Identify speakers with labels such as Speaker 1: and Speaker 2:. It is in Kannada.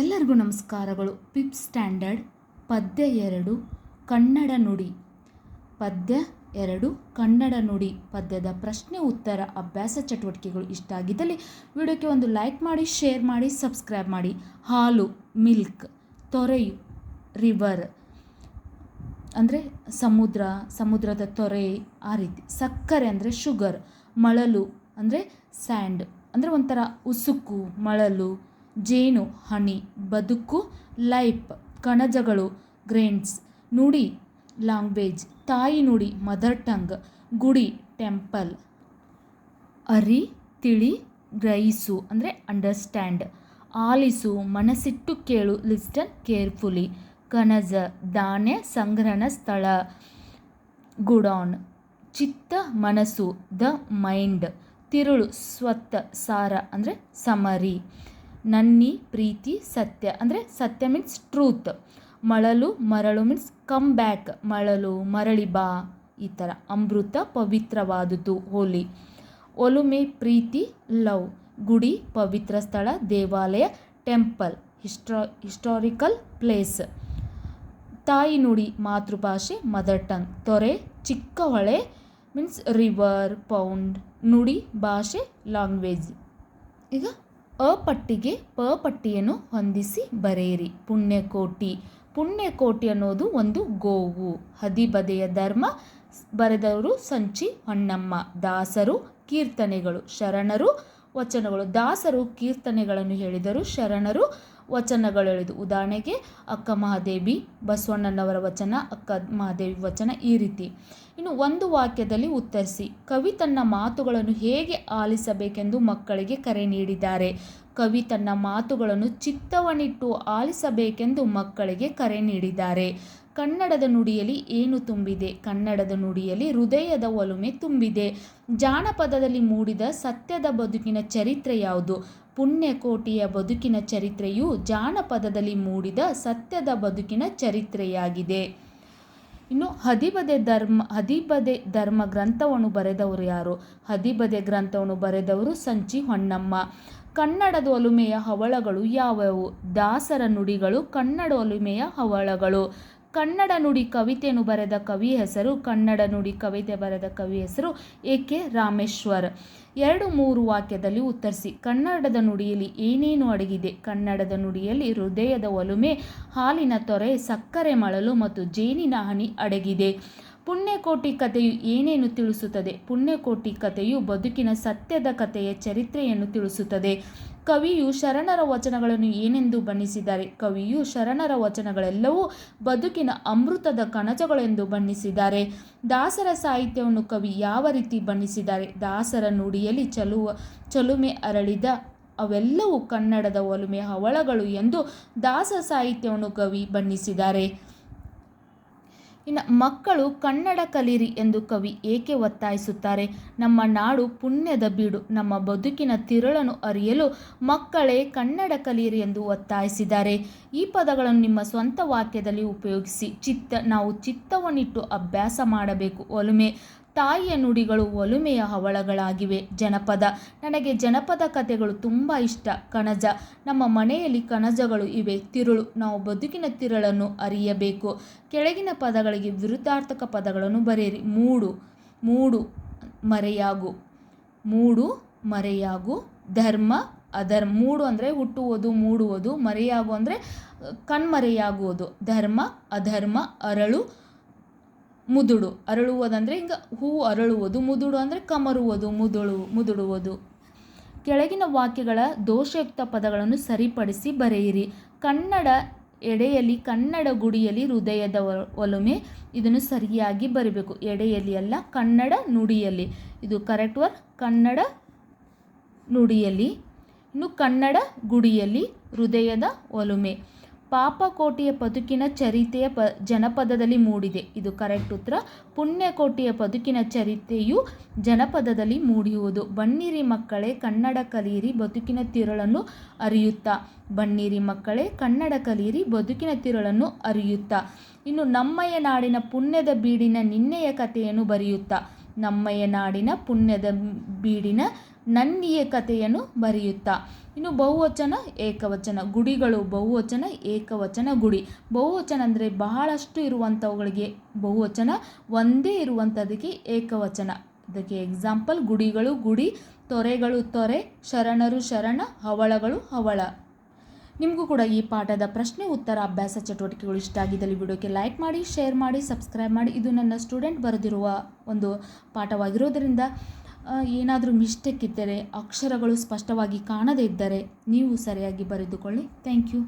Speaker 1: ಎಲ್ಲರಿಗೂ ನಮಸ್ಕಾರಗಳು. ಪಿಪ್ ಸ್ಟ್ಯಾಂಡರ್ಡ್ ಪದ್ಯ ಎರಡು, ಕನ್ನಡ ನುಡಿ. ಪದ್ಯ ಎರಡು, ಕನ್ನಡ ನುಡಿ. ಪದ್ಯದ ಪ್ರಶ್ನೆ, ಉತ್ತರ, ಅಭ್ಯಾಸ, ಚಟುವಟಿಕೆಗಳು ಇಷ್ಟ ಆಗಿದ್ದಲ್ಲಿ ವಿಡಿಯೋಕ್ಕೆ ಒಂದು ಲೈಕ್ ಮಾಡಿ ಶೇರ್ ಮಾಡಿ ಸಬ್ಸ್ಕ್ರೈಬ್ ಮಾಡಿ. ಹಾಲು ಮಿಲ್ಕ್ ತೊರೆಯು ರಿವರ್ ಅಂದರೆ ಸಮುದ್ರ, ಸಮುದ್ರದ ತೊರೆ ಆ ರೀತಿ. ಸಕ್ಕರೆ ಅಂದರೆ ಶುಗರ್ ಮಳಲು ಅಂದರೆ ಸ್ಯಾಂಡ್ ಅಂದರೆ ಒಂಥರ ಉಸುಕು, ಮಳಲು. ಜೇನು ಹನಿ ಬದುಕು ಲೈಫ್ ಕಣಜಗಳು, ಗ್ರೇನ್ಸ್, ನುಡಿ, ಲಾಂಗ್ವೇಜ್, ತಾಯಿ ನುಡಿ, ಮದರ್ ಟಂಗ್, ಗುಡಿ, ಟೆಂಪಲ್. ಅರಿ, ತಿಳಿ, ಗ್ರಹಿಸು, ಅಂದರೆ ಅಂಡರ್ಸ್ಟ್ಯಾಂಡ್. ಆಲಿಸು, ಮನಸ್ಸಿಟ್ಟು ಕೇಳು ಲಿಸ್ಟನ್ ಕೇರ್ಫುಲಿ. ಕಣಜ ಧಾನ್ಯ ಸಂಗ್ರಹಣ ಸ್ಥಳ. ಗುಡಾನ್ ಚಿತ್ತ, ಮನಸ್ಸು, ದ ಮೈಂಡ್. ತಿರುಳು, ಸ್ವತ್ತ, ಸಾರ, ಅಂದರೆ ಸಮರಿ. ನನ್ನಿ, ಪ್ರೀತಿ, ಸತ್ಯ. ಅಂದರೆ ಸತ್ಯ ಮೀನ್ಸ್ ಟ್ರೂತ್ ಮಳಲು, ಮರಳು ಮೀನ್ಸ್ ಕಮ್ ಬ್ಯಾಕ್ ಮಳಲು, ಮರಳಿ ಬಾ. ಈ ಥರ ಅಮೃತ ಪವಿತ್ರವಾದುದು ಹೋಲಿ. ಒಲುಮೆ, ಪ್ರೀತಿ, ಲವ್. ಗುಡಿ, ಪವಿತ್ರ ಸ್ಥಳ, ದೇವಾಲಯ, ಟೆಂಪಲ್. ಹಿಸ್ಟ್ರಾ, historical place. ತಾಯಿ ನುಡಿ, ಮಾತೃಭಾಷೆ, ಮದರ್ ಟಂಗ್. ತೊರೆ, ಚಿಕ್ಕ ಹೊಳೆ ಮೀನ್ಸ್ ರಿವರ್ ಪೌಂಡ್ ನುಡಿ, ಭಾಷೆ ಲ್ಯಾಂಗ್ವೇಜ್ ಈಗ ಅ ಪಟ್ಟಿಗೆ ಪ ಪಟ್ಟಿಯನ್ನು ಹೊಂದಿಸಿ ಬರೆಯಿರಿ. ಪುಣ್ಯಕೋಟಿ. ಪುಣ್ಯಕೋಟಿ ಅನ್ನೋದು ಒಂದು ಗೋವು. ಹದಿಬದೆಯ ಧರ್ಮ, ಬರೆದವರು ಸಂಚಿ ಹೊನ್ನಮ್ಮ ದಾಸರು, ಕೀರ್ತನೆಗಳು. ಶರಣರು, ವಚನಗಳು. ದಾಸರು ಕೀರ್ತನೆಗಳನ್ನು ಹೇಳಿದರು. ಶರಣರು ವಚನಗಳು ಹೇಳಿದು ಉದಾಹರಣೆಗೆ, ಅಕ್ಕ ಮಹಾದೇವಿ, ಬಸವಣ್ಣನವರ ವಚನ, ಅಕ್ಕ ಮಹಾದೇವಿ ವಚನ ಈ ರೀತಿ. ಇನ್ನು ಒಂದು ವಾಕ್ಯದಲ್ಲಿ ಉತ್ತರಿಸಿ. ಕವಿ ತನ್ನ ಮಾತುಗಳನ್ನು ಹೇಗೆ ಆಲಿಸಬೇಕೆಂದು ಮಕ್ಕಳಿಗೆ ಕರೆ ನೀಡಿದ್ದಾರೆ. ಕವಿ ತನ್ನ ಮಾತುಗಳನ್ನು ಚಿತ್ತವನಿಟ್ಟು ಆಲಿಸಬೇಕೆಂದು ಮಕ್ಕಳಿಗೆ ಕರೆ ನೀಡಿದ್ದಾರೆ. ಕನ್ನಡದ ನುಡಿಯಲ್ಲಿ ಏನು ತುಂಬಿದೆ? ಕನ್ನಡದ ನುಡಿಯಲ್ಲಿ ಹೃದಯದ ಒಲುಮೆ ತುಂಬಿದೆ. ಜಾನಪದದಲ್ಲಿ ಮೂಡಿದ ಸತ್ಯದ ಬದುಕಿನ ಚರಿತ್ರೆ ಯಾವುದು? ಪುಣ್ಯಕೋಟಿಯ ಬದುಕಿನ ಚರಿತ್ರೆಯು ಜಾನಪದದಲ್ಲಿ ಮೂಡಿದ ಸತ್ಯದ ಬದುಕಿನ ಚರಿತ್ರೆಯಾಗಿದೆ. ಇನ್ನು ಹದಿಬದೆ ಧರ್ಮ ಹದಿಬದೆ ಧರ್ಮ ಗ್ರಂಥವನ್ನು ಬರೆದವರು ಯಾರು? ಹದಿಬದೆ ಗ್ರಂಥವನ್ನು ಬರೆದವರು ಸಂಚಿ ಹೊನ್ನಮ್ಮ. ಕನ್ನಡದ ಒಲುಮೆಯ ಹವಳಗಳು ಯಾವುವು? ದಾಸರ ನುಡಿಗಳು ಕನ್ನಡ ಒಲುಮೆಯ ಹವಳಗಳು. ಕನ್ನಡ ನುಡಿ ಕವಿತೆಯನ್ನು ಬರೆದ ಕವಿ ಹೆಸರು, ಕನ್ನಡ ನುಡಿ ಕವಿತೆ ಬರೆದ ಕವಿ ಹೆಸರು ಎ ಕೆ ರಾಮೇಶ್ವರ್. ಎರಡು ಮೂರು ವಾಕ್ಯದಲ್ಲಿ ಉತ್ತರಿಸಿ, ಕನ್ನಡದ ನುಡಿಯಲ್ಲಿ ಏನೇನು ಅಡಗಿದೆ? ಕನ್ನಡದ ನುಡಿಯಲ್ಲಿ ಹೃದಯದ ಒಲುಮೆ, ಹಾಲಿನ ತೊರೆ, ಸಕ್ಕರೆ ಮಳಲು ಮತ್ತು ಜೇನಿನ ಹನಿ ಅಡಗಿದೆ. ಪುಣ್ಯಕೋಟಿ ಕಥೆಯು ಏನೇನು ತಿಳಿಸುತ್ತದೆ? ಪುಣ್ಯಕೋಟಿ ಕಥೆಯು ಬದುಕಿನ ಸತ್ಯದ ಕಥೆಯ ಚರಿತ್ರೆಯನ್ನು ತಿಳಿಸುತ್ತದೆ. ಕವಿಯು ಶರಣರ ವಚನಗಳನ್ನು ಏನೆಂದು ಬಣ್ಣಿಸಿದ್ದಾರೆ? ಕವಿಯು ಶರಣರ ವಚನಗಳೆಲ್ಲವೂ ಬದುಕಿನ ಅಮೃತದ ಕಣಜಗಳೆಂದು ಬಣ್ಣಿಸಿದ್ದಾರೆ. ದಾಸರ ಸಾಹಿತ್ಯವನ್ನು ಕವಿ ಯಾವ ರೀತಿ ಬಣ್ಣಿಸಿದ್ದಾರೆ? ದಾಸರ ನುಡಿಯಲ್ಲಿ ಚಲುವ, ಚಲುಮೆ ಅರಳಿದ ಅವೆಲ್ಲವೂ ಕನ್ನಡದ ಒಲುಮೆ ಹವಳಗಳು ಎಂದು ದಾಸ ಸಾಹಿತ್ಯವನ್ನು ಕವಿ ಬಣ್ಣಿಸಿದ್ದಾರೆ. ಇನ್ನು ಮಕ್ಕಳು ಕನ್ನಡ ಕಲಿರಿ ಎಂದು ಕವಿ ಏಕೆ ಒತ್ತಾಯಿಸುತ್ತಾರೆ? ನಮ್ಮ ನಾಡು ಪುಣ್ಯದ ಬೀಡು, ನಮ್ಮ ಬದುಕಿನ ತಿರುಳನ್ನು ಅರಿಯಲು ಮಕ್ಕಳೇ ಕನ್ನಡ ಕಲಿಯಿರಿ ಎಂದು ಒತ್ತಾಯಿಸಿದ್ದಾರೆ. ಈ ಪದಗಳನ್ನು ನಿಮ್ಮ ಸ್ವಂತ ವಾಕ್ಯದಲ್ಲಿ ಉಪಯೋಗಿಸಿ, ಚಿತ್ತ, ನಾವು ಚಿತ್ತವನ್ನಿಟ್ಟು ಅಭ್ಯಾಸ ಮಾಡಬೇಕು, ಒಲುಮೆ. ತಾಯಿಯ ನುಡಿಗಳು ಒಲುಮೆಯ ಹವಳಗಳಾಗಿವೆ. ಜನಪದ. ನನಗೆ ಜನಪದ ಕಥೆಗಳು ತುಂಬ ಇಷ್ಟ. ಕಣಜ. ನಮ್ಮ ಮನೆಯಲ್ಲಿ ಕಣಜಗಳು ಇವೆ. ತಿರುಳು. ನಾವು ಬದುಕಿನ ತಿರುಳನ್ನು ಅರಿಯಬೇಕು. ಕೆಳಗಿನ ಪದಗಳಿಗೆ ವಿರುದ್ಧಾರ್ಥಕ ಪದಗಳನ್ನು ಬರೆಯಿರಿ. ಮೂಡು. ಮೂಡು ಮರೆಯಾಗು. ಮೂಡು ಮರೆಯಾಗು. ಧರ್ಮ, ಅಧರ್ಮ. ಮೂಡು ಅಂದರೆ ಹುಟ್ಟುವುದು, ಮೂಡುವುದು, ಮರೆಯಾಗು ಅಂದರೆ ಕಣ್ಮರೆಯಾಗುವುದು. ಧರ್ಮ, ಅಧರ್ಮ, ಅರಳು ಮುದುಡು. ಅರಳುವುದಂದರೆ ಹಿಂಗೆ ಹೂ ಅರಳುವುದು, ಮುದುಡು ಅಂದರೆ ಕಮರುವುದು, ಮುದುಳು, ಮುದುಡುವುದು. ಕೆಳಗಿನ ವಾಕ್ಯಗಳ ದೋಷಯುಕ್ತ ಪದಗಳನ್ನು ಸರಿಪಡಿಸಿ ಬರೆಯಿರಿ. ಕನ್ನಡ ಎಡೆಯಲ್ಲಿ, ಕನ್ನಡ ಗುಡಿಯಲ್ಲಿ ಹೃದಯದ ಒಲುಮೆ, ಇದನ್ನು ಸರಿಯಾಗಿ ಬರಿಬೇಕು. ಎಡೆಯಲ್ಲಿ ಅಲ್ಲ, ಕನ್ನಡ ನುಡಿಯಲ್ಲಿ. ಇದು ಕರೆಕ್ಟ್ ವರ್ಕ್ ಕನ್ನಡ ನುಡಿಯಲ್ಲಿ. ಇನ್ನು ಕನ್ನಡ ಗುಡಿಯಲ್ಲಿ ಹೃದಯದ ಒಲುಮೆ. ಪಾಪಕೋಟೆಯ ಬದುಕಿನ ಚರಿತೆಯ ಪ, ಜನಪದದಲ್ಲಿ ಮೂಡಿದೆ. ಇದು ಕರೆಕ್ಟ್ ಉತ್ತರ. ಪುಣ್ಯಕೋಟಿಯ ಬದುಕಿನ ಚರಿತೆಯು ಜನಪದದಲ್ಲಿ ಮೂಡಿಯುವುದು. ಬನ್ನಿರಿ ಮಕ್ಕಳೇ, ಕನ್ನಡ ಕಲಿಯಿರಿ, ಬದುಕಿನ ತಿರುಳನ್ನು ಅರಿಯುತ್ತಾ. ಬನ್ನಿರಿ ಮಕ್ಕಳೇ, ಕನ್ನಡ ಕಲಿಯಿರಿ, ಬದುಕಿನ ತಿರುಳನ್ನು ಅರಿಯುತ್ತಾ. ಇನ್ನು ನಮ್ಮಯ್ಯ ನಾಡಿನ ಪುಣ್ಯದ ಬೀಡಿನ ನಿನ್ನೆಯ ಕಥೆಯನ್ನು ಬರೆಯುತ್ತಾ. ನಮ್ಮಯ್ಯ ನಾಡಿನ ಪುಣ್ಯದ ಬೀಡಿನ ನನ್ನಿಯ ಕಥೆಯನ್ನು ಬರೆಯುತ್ತಾ. ಇನ್ನು ಬಹುವಚನ ಏಕವಚನ, ಗುಡಿಗಳು ಬಹುವಚನ ಏಕವಚನ, ಗುಡಿ. ಬಹುವಚನ ಅಂದರೆ ಬಹಳಷ್ಟು ಇರುವಂಥವುಗಳಿಗೆ ಬಹುವಚನ, ಒಂದೇ ಇರುವಂಥದ್ದಕ್ಕೆ ಏಕವಚನ. ಅದಕ್ಕೆ ಎಕ್ಸಾಂಪಲ್ ಗುಡಿಗಳು, ಗುಡಿ, ತೊರೆಗಳು ತೊರೆ, ಶರಣರು ಶರಣ, ಹವಳಗಳು ಹವಳ. ನಿಮಗೂ ಕೂಡ ಈ ಪಾಠದ ಪ್ರಶ್ನೆ, ಉತ್ತರ, ಅಭ್ಯಾಸ ಚಟುವಟಿಕೆಗಳು ಇಷ್ಟ ಆಗಿದ್ದಲ್ಲಿ ವಿಡಿಯೋಕ್ಕೆ ಲೈಕ್ ಮಾಡಿ ಶೇರ್ ಮಾಡಿ ಸಬ್ಸ್ಕ್ರೈಬ್ ಮಾಡಿ. ಇದು ನನ್ನ ಸ್ಟೂಡೆಂಟ್ ಬರೆದಿರುವ ಒಂದು ಪಾಠವಾಗಿರೋದರಿಂದ ಏನಾದರೂ ಮಿಸ್ಟೇಕ್ ಇದ್ದರೆ ಅಕ್ಷರಗಳು ಸ್ಪಷ್ಟವಾಗಿ ಕಾಣದೇ ಇದ್ದರೆ ನೀವು ಸರಿಯಾಗಿ ಬರೆದುಕೊಳ್ಳಿ. Thank you